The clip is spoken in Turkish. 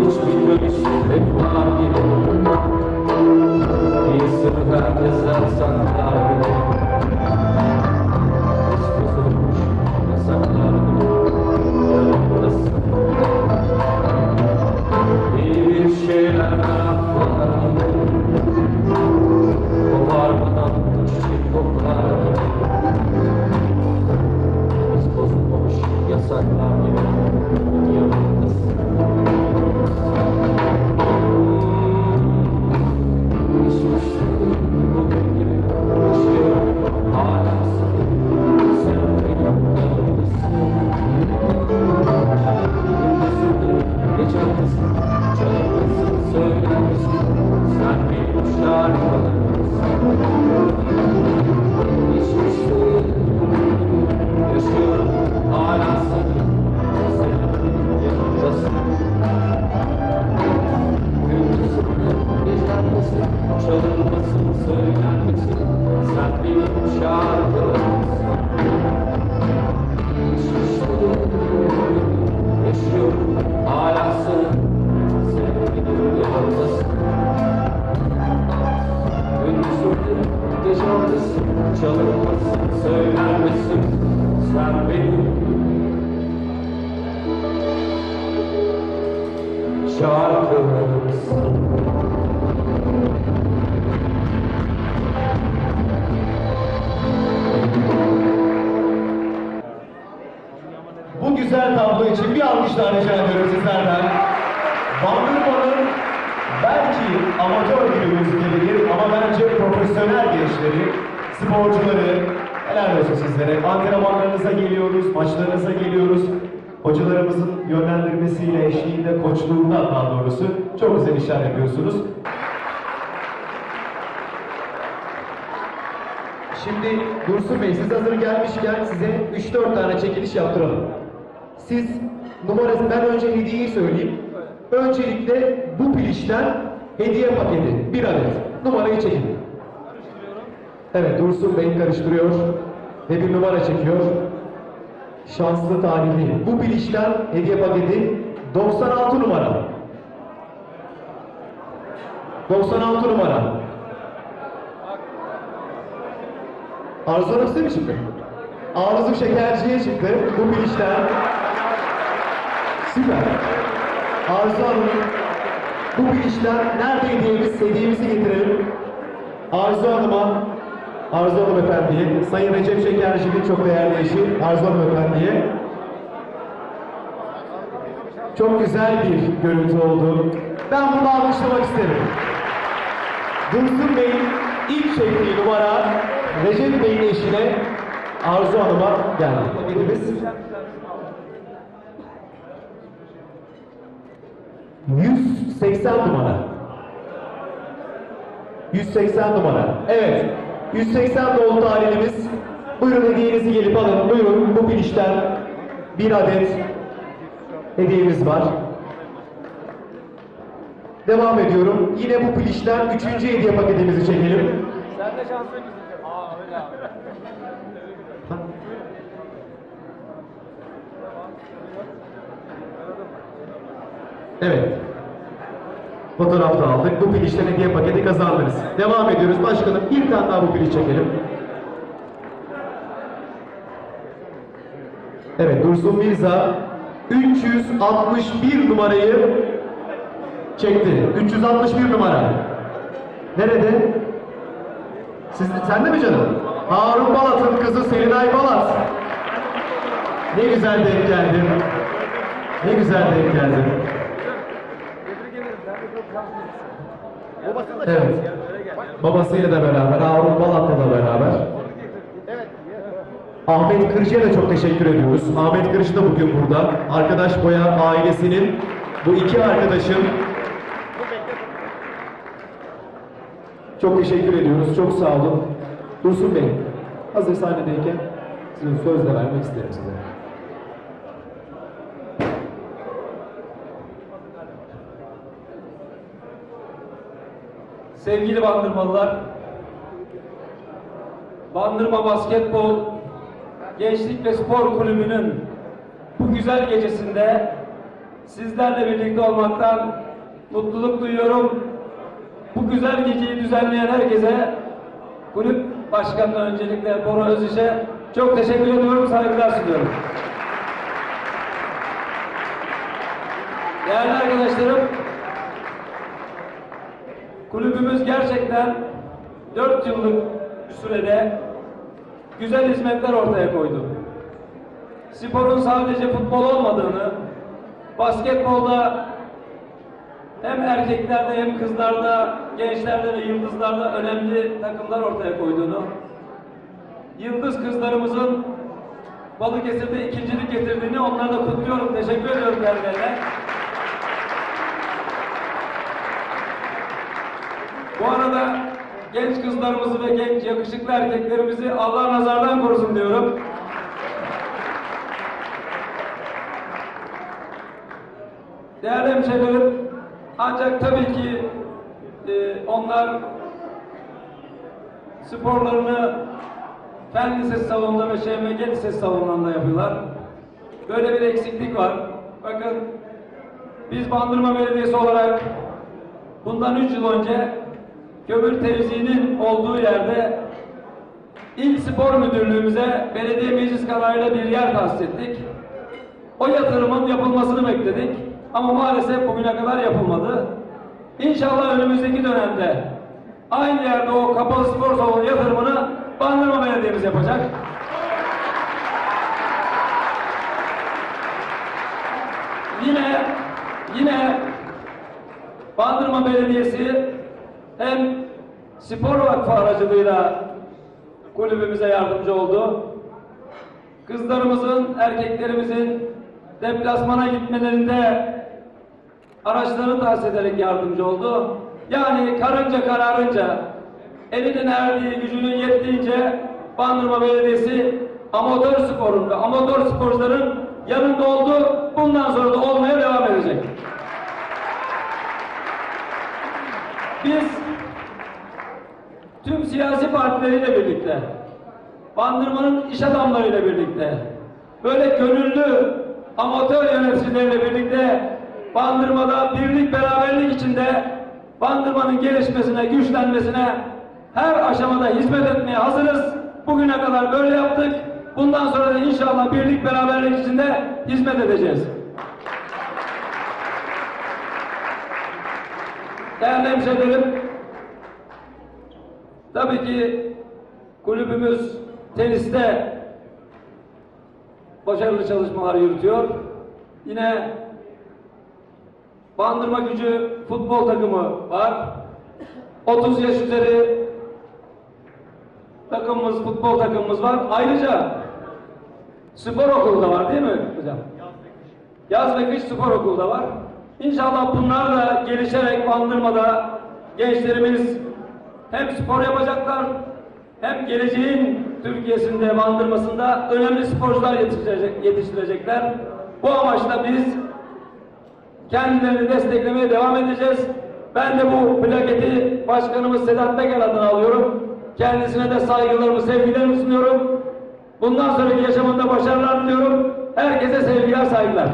hiç bilmemiş hep var gibi Bir sır herkese saklar gibi Yaşıyorum Gündüzümde gecemdesin Çalınmasın, söylenmesin Sen benim şarkılarımsın Bu güzel tablo için bir alkış daha rica ediyorum sizlerden. Bandırma'nın belki amatör gibi gözükebilir ama bence profesyonel gençleri, sporcuları, helal olsun sizlere. Antrenmanlarınıza geliyoruz, maçlarınıza geliyoruz. Hocalarımızın yönlendirmesiyle, eşliğinde, koçluğunda daha doğrusu çok güzel işler yapıyorsunuz. Şimdi Dursun Bey siz hazır gelmişken size 3-4 tane çekiliş yaptıralım. Siz numarası ben önce hediyeyi söyleyeyim. Öncelikle bu pilişten hediye paketi bir adet. Numarayı çekin. Evet Dursun Bey karıştırıyor ve bir numara çekiyor. Şanslı talihli. Bu pilişten hediye paketi 96 numara. 96 numara. Arzu Hanım size mi çıktı? Arzu Şekerci'ye çıktı bu bilişten. Süper. Arzu Hanım bu bilişten nerede hediyemiz? Hediyemizi getirelim. Arzu Hanım'a, Arzu Hanım Efendi'ye, Sayın Recep Şekerci'nin çok değerli eşi Arzu Hanım Efendi'ye. Çok güzel bir görüntü oldu. Ben bunu alkışlamak isterim. Dursun Bey'in ilk çektiği numara Recep Bey'in eşine Arzu Hanım'a geldi. Paketimiz 180 numara. 180 numara. Evet. 180 doğum tarihimiz. Buyurun hediyenizi gelip alın. Buyurun bu pilişten bir adet hediyemiz var. Devam ediyorum. Yine bu pilişten üçüncü hediye paketimizi çekelim. Sen de şanslıymışsın. Aa öyle abi. Evet. Fotoğraf da aldık. Bu pilişten hediye paketi kazandınız. Devam ediyoruz. Başkanım bir tane daha bu piliş çekelim. Evet Dursun Mirza 361 numarayı çekti. 361 numara. Nerede? Siz, sende mi canım? Harun Balat'ın kızı Selinay Balat. Ne güzel denk geldin. Ne güzel denk geldin. Tebrik ederim. Sen de çok şanslısın. Babası da Evet. Babasıyla da beraber, Harun Balat'la da beraber. Ahmet Kırcı'ya da çok teşekkür ediyoruz. Ahmet Kırcı da bugün burada. Arkadaş Boya ailesinin bu iki arkadaşın çok teşekkür ediyoruz. Çok sağ olun. Dursun Bey, hazır sahnedeyken size söz de vermek isterim size. Sevgili bandırmalılar, Bandırma Basketbol Gençlik ve Spor Kulübü'nün bu güzel gecesinde sizlerle birlikte olmaktan mutluluk duyuyorum. Bu güzel geceyi düzenleyen herkese kulüp başkanına öncelikle Bora Öziş'e çok teşekkür ediyorum, saygılar sunuyorum. Değerli arkadaşlarım, kulübümüz gerçekten 4 yıllık sürede güzel hizmetler ortaya koydu. Sporun sadece futbol olmadığını, basketbolda hem erkeklerde hem kızlarda, gençlerde ve yıldızlarda önemli takımlar ortaya koyduğunu, yıldız kızlarımızın Balıkesir'de ikincilik getirdiğini onlara da kutluyorum. Teşekkür ediyorum kendilerine. Bu arada genç kızlarımızı ve genç yakışıklı erkeklerimizi Allah nazardan korusun diyorum. Değerli hemşehrilerim, ancak tabii ki e, onlar sporlarını Fen Lisesi salonunda ve ŞMG Lisesi salonunda yapıyorlar. Böyle bir eksiklik var. Bakın biz Bandırma Belediyesi olarak bundan 3 yıl önce kömür tevziğinin olduğu yerde İl Spor Müdürlüğümüze belediye meclis kararıyla bir yer tahsis ettik. O yatırımın yapılmasını bekledik ama maalesef bugüne kadar yapılmadı. İnşallah önümüzdeki dönemde aynı yerde o kapalı spor salonu yatırımını Bandırma Belediye'miz yapacak. Yine yine Bandırma Belediyesi hem spor vakfı aracılığıyla kulübümüze yardımcı oldu. Kızlarımızın, erkeklerimizin deplasmana gitmelerinde araçlarını tahsis ederek yardımcı oldu. Yani karınca kararınca, elinin erdiği, gücünün yettiğince Bandırma Belediyesi amatör sporun ve amatör sporcuların yanında oldu. Bundan sonra da olmaya devam edecek. Biz tüm siyasi partileriyle birlikte, Bandırma'nın iş adamlarıyla birlikte, böyle gönüllü amatör yöneticileriyle birlikte Bandırma'da birlik beraberlik içinde Bandırma'nın gelişmesine, güçlenmesine her aşamada hizmet etmeye hazırız. Bugüne kadar böyle yaptık. Bundan sonra da inşallah birlik beraberlik içinde hizmet edeceğiz. Değerli hemşehrilerim, tabii ki kulübümüz teniste başarılı çalışmalar yürütüyor. Yine Bandırma Gücü futbol takımı var. 30 yaş üzeri takımımız, futbol takımımız var. Ayrıca spor okulu da var değil mi hocam? Yaz ve kış spor okulu da var. İnşallah bunlar da gelişerek Bandırma'da gençlerimiz hem spor yapacaklar hem geleceğin Türkiye'sinde, Bandırma'sında önemli sporcular yetiştirecek, yetiştirecekler. Bu amaçla biz kendilerini desteklemeye devam edeceğiz. Ben de bu plaketi Başkanımız Sedat Peker adına alıyorum. Kendisine de saygılarımı, sevgilerimi sunuyorum. Bundan sonraki yaşamında başarılar diliyorum. Herkese sevgiler, saygılar.